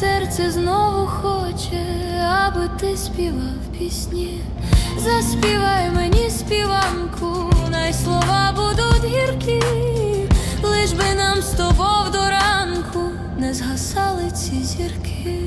серце знову хоче, аби ти співав пісні. Заспівай мені співанку, най слова будуть гіркі, лиш би нам з тобою до ранку не згасали ці зірки.